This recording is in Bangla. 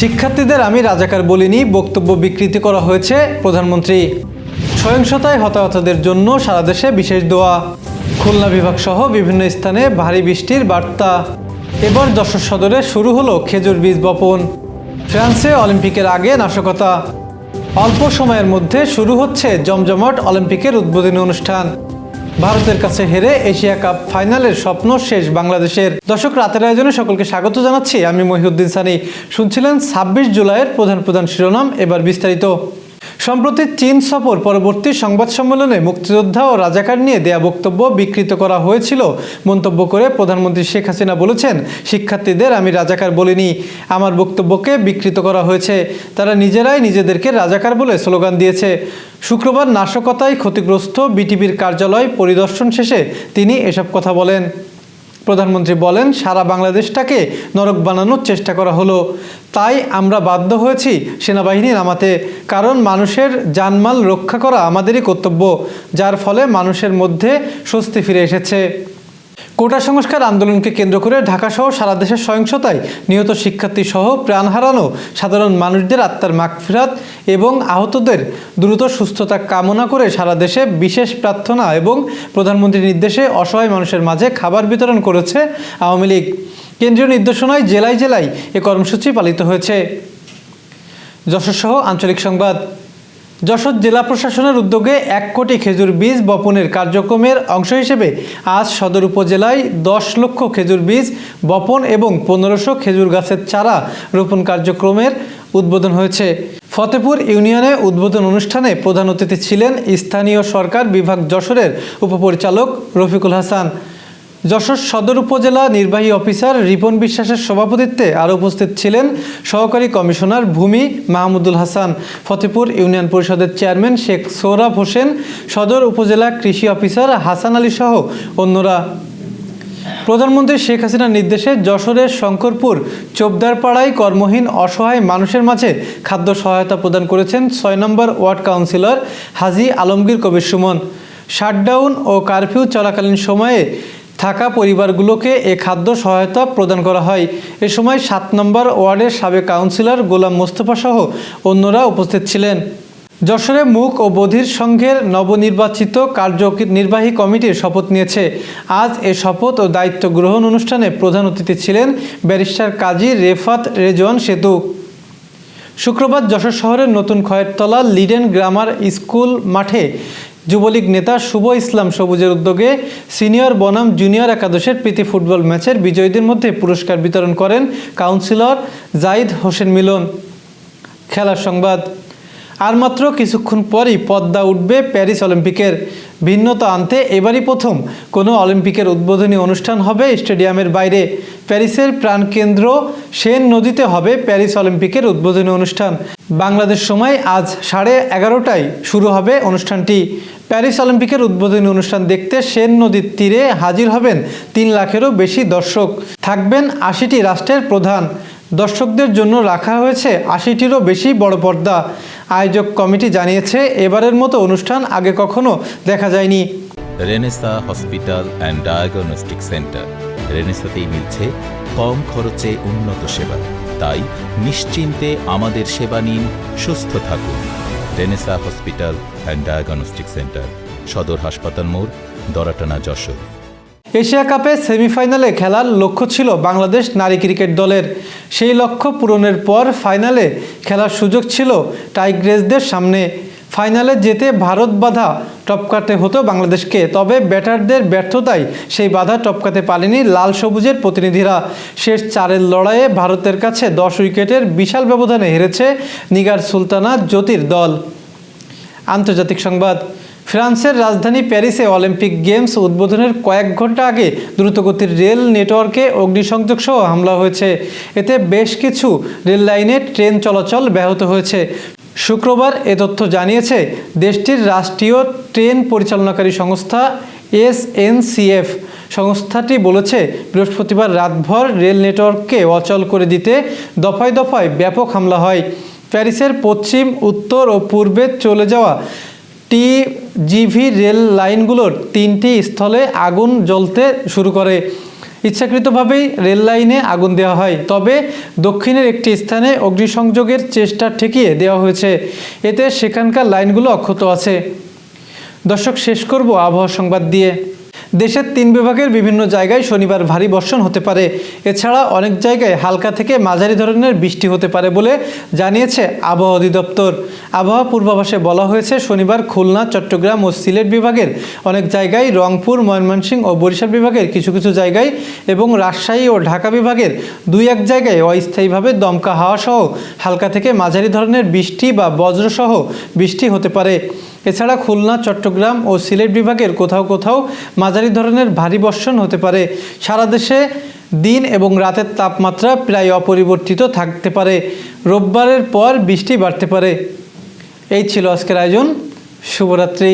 শিক্ষার্থীদের আমি রাজাকার বলিনি, বক্তব্য বিকৃতি করা হয়েছে প্রধানমন্ত্রী। সহিংসতায় হতাহতদের জন্য সারা দেশে বিশেষ দোয়া। খুলনা বিভাগ সহ বিভিন্ন স্থানে ভারী বৃষ্টির বার্তা। এবার যশোর সদরে শুরু হলো খেজুর বীজ বপন। ফ্রান্সে অলিম্পিকের আগে নাশকতা। অল্প সময়ের মধ্যে শুরু হচ্ছে জমজমাট অলিম্পিকের উদ্বোধনী অনুষ্ঠান। ভারতের কাছে হেরে এশিয়া কাপ ফাইনালের স্বপ্ন শেষ বাংলাদেশের। দর্শক, রাতের আয়োজনে সকলকে স্বাগত জানাচ্ছি। আমি মহিউদ্দিন সানি। শুনছিলেন ছাব্বিশ জুলাইয়ের প্রধান প্রধান শিরোনাম। এবার বিস্তারিত। সম্প্রতি চীন সফর পরবর্তী সংবাদ সম্মেলনে মুক্তিযোদ্ধা ও রাজাকার নিয়ে দেয়া বক্তব্য বিকৃত করা হয়েছিল। মন্তব্য করে প্রধানমন্ত্রী শেখ হাসিনা বলেছেন, শিক্ষার্থীদের আমি রাজাকার বলিনি। আমার বক্তব্যকে বিকৃত করা হয়েছে। তারা নিজেরাই নিজেদেরকে রাজাকার বলে স্লোগান দিয়েছে। শুক্রবার নাশকতায় ক্ষতিগ্রস্ত বিটিভির কার্যালয় পরিদর্শন শেষে তিনি এসব কথা বলেন। প্রধানমন্ত্রী বলেন, সারা বাংলাদেশটাকে নরক বানানোর চেষ্টা করা হলো। তাই আমরা বাধ্য হয়েছি সেনাবাহিনী নামাতে, কারণ মানুষের জানমাল রক্ষা করা আমাদেরই কর্তব্য, যার ফলে মানুষের মধ্যে স্বস্তি ফিরে এসেছে। কোটা সংস্কার আন্দোলনকে কেন্দ্র করে ঢাকাসহ সারা দেশের সহিংসতায় নিহত শিক্ষার্থী সহ প্রাণ হারানো সাধারণ মানুষদের আত্মার মাগফিরাত এবং আহতদের দ্রুত সুস্থতা কামনা করে সারা দেশে বিশেষ প্রার্থনা এবং প্রধানমন্ত্রীর নির্দেশে অসহায় মানুষের মাঝে খাবার বিতরণ করেছে আওয়ামী লীগ। কেন্দ্রীয় নির্দেশনায় জেলায় জেলায় এ কর্মসূচি পালিত হয়েছে। যশোরসহ আঞ্চলিক সংবাদ। যশোর জেলা প্রশাসনের উদ্যোগে এক কোটি খেজুর বীজ বপনের কার্যক্রমের অংশ হিসেবে আজ সদর উপজেলায় দশ লক্ষ খেজুর বীজ বপন এবং পনেরোশো খেজুর গাছের চারা রোপণ কার্যক্রমের উদ্বোধন হয়েছে। ফতেপুর ইউনিয়নে উদ্বোধন অনুষ্ঠানে প্রধান অতিথি ছিলেন স্থানীয় সরকার বিভাগ যশোরের উপপরিচালক রফিকুল হাসান। যশোর সদর উপজেলা নির্বাহী অফিসার রিপন বিশ্বাসের সভাপতিত্বে আরও উপস্থিত ছিলেন সহকারী কমিশনার ভূমি মাহমুদুল হাসান, ফতেপুর ইউনিয়ন পরিষদের চেয়ারম্যান শেখ সৌরভ হোসেন, সদর উপজেলা কৃষি অফিসার হাসান আলী সহ অন্যরা। প্রধানমন্ত্রী শেখ হাসিনার নির্দেশে যশোরের শঙ্করপুর চোপদারপাড়ায় কর্মহীন অসহায় মানুষের মাঝে খাদ্য সহায়তা প্রদান করেছেন ছয় নম্বর ward councillor Haji Alamgir Kabir Suman. Shutdown ও কারফিউ চলাকালীন সময়ে থাকা পরিবারগুলোকে এ খাদ্য সহায়তা প্রদান করা হয়। এ সময় সাত নম্বর ওয়ার্ডের সাবেক কাউন্সিলর গোলাম মোস্তফা সহ অন্যরা উপস্থিত ছিলেন। যশোরে মুখ ও বধির সংঘের নবনির্বাচিত কার্যনির্বাহী কমিটির শপথ নিয়েছে। আজ এ শপথ ও দায়িত্ব গ্রহণ অনুষ্ঠানে প্রধান অতিথি ছিলেন ব্যারিস্টার কাজী রেফাত রেজওয়ান সেতু। শুক্রবার যশোর শহরের নতুন খয়েরতলা লিডেন গ্রামার স্কুল মাঠে যুবলীগ নেতা শুভ ইসলাম সবুজের উদ্যোগে সিনিয়র বনাম জুনিয়র একাদশের প্রীতি ফুটবল ম্যাচের বিজয়ীদের মধ্যে পুরস্কার বিতরণ করেন কাউন্সিলর জাইদ হোসেন মিলন। খেলার সংবাদ। আর মাত্র কিছুক্ষণ পরই পদ্মা উঠবে প্যারিস অলিম্পিকের। ভিন্নতা আনতে এবারই প্রথম কোনো অলিম্পিকের উদ্বোধনী অনুষ্ঠান হবে স্টেডিয়ামের বাইরে। প্যারিসের প্রাণকেন্দ্র সেন নদীতে হবে প্যারিস অলিম্পিকের উদ্বোধনী অনুষ্ঠান। বাংলাদেশ সময় আজ সাড়ে এগারোটায় শুরু হবে অনুষ্ঠানটি। প্যারিস অলিম্পিকের উদ্বোধনী অনুষ্ঠান দেখতে সেন নদীর তীরে হাজির হবেন তিন লাখেরও বেশি দর্শক। থাকবেন আশিটি রাষ্ট্রের প্রধান। দর্শকদের জন্য রাখা হয়েছে আশিটিরও বেশি বড় পর্দা। আয়োজক কমিটি জানিয়েছে, এবারের মতো অনুষ্ঠান আগে কখনো দেখা যায়নি। Renaissance hospital and diagnostic centre. রেনেসাতেই মিলছে কম খরচে উন্নত সেবা। তাই নিশ্চিন্তে আমাদের সেবা নিন, সুস্থ থাকুন। Renaissance hospital and diagnostic centre, সদর হাসপাতাল মোড়, দরাটানা, যশোর। এশিয়া কাপে সেমিফাইনালে খেলার লক্ষ্য ছিল বাংলাদেশ নারী ক্রিকেট দলের। সেই লক্ষ্য পূরণের পর ফাইনালে খেলার সুযোগ ছিল টাইগ্রেসদের সামনে। ফাইনালে যেতে ভারত বাধা টপকাতে হতো বাংলাদেশকে, তবে ব্যাটারদের ব্যর্থতায় সেই বাধা টপকাতে পারেনি লাল সবুজের প্রতিনিধিরা। শেষ চারের লড়াইয়ে ভারতের কাছে দশ উইকেটের বিশাল ব্যবধানে হেরেছে নিগার সুলতানা জ্যোতির দল। আন্তর্জাতিক সংবাদ, ফ্রান্সের রাজধানী প্যারিসে অলিম্পিক গেমস উদ্বোধনের কয়েক ঘণ্টা আগে দ্রুতগতির রেল নেটওয়ার্কে অগ্নিসংযোগ সহ হামলা হয়েছে। এতে বেশ কিছু রেল লাইনে ট্রেন চলাচল ব্যাহত হয়েছে। শুক্রবার এ তথ্য জানিয়েছে দেশটির রাষ্ট্রীয় ট্রেন পরিচালনাকারী সংস্থা এসএনসিএফ সংস্থাটি বলেছে, বৃহস্পতিবার রাতভর রেল নেটওয়ার্ককে অচল করে দিতে দফায় দফায় ব্যাপক হামলা হয়। প্যারিসের পশ্চিম, উত্তর ও পূর্বে চলে যাওয়া টিজিভি রেল লাইনগুলোর তিনটি স্থলে আগুন জ্বলতে শুরু করে। ইচ্ছাকৃতভাবেই রেল লাইনে আগুন দেওয়া হয়, তবে দক্ষিণের একটি স্থানে অগ্নিসংযোগের চেষ্টা ঠেকিয়ে দেওয়া হয়েছে। এতে সেখানকার লাইনগুলো অক্ষত আছে। দর্শক, শেষ করব আবহাওয়া সংবাদ দিয়ে। দেশের তিন বিভাগের বিভিন্ন জায়গায় শনিবার ভারী বর্ষণ হতে পারে। এছাড়া অনেক জায়গায় হালকা থেকে মাঝারি ধরনের বৃষ্টি হতে পারে বলে জানিয়েছে আবহাওয়া অধিদপ্তর। আবহাওয়া পূর্বাভাসে বলা হয়েছে, শনিবার খুলনা, চট্টগ্রাম ও সিলেট বিভাগের অনেক জায়গায়, রংপুর, ময়মনসিংহ ও বরিশাল বিভাগের কিছু কিছু জায়গায় এবং রাজশাহী ও ঢাকা বিভাগের দুই এক জায়গায় অস্থায়ীভাবে দমকা হাওয়া সহ হালকা থেকে মাঝারি ধরনের বৃষ্টি বা বজ্রসহ বৃষ্টি হতে পারে। এছাড়া খুলনা, চট্টগ্রাম ও সিলেট বিভাগের কোথাও কোথাও মাঝারি ধরনের ভারী বর্ষণ হতে পারে। সারা দেশে দিন এবং রাতের তাপমাত্রা প্রায় অপরিবর্তিত থাকতে পারে। রোববারের পর বৃষ্টি বাড়তে পারে। এই ছিল আজকের আয়োজন। শুভরাত্রি।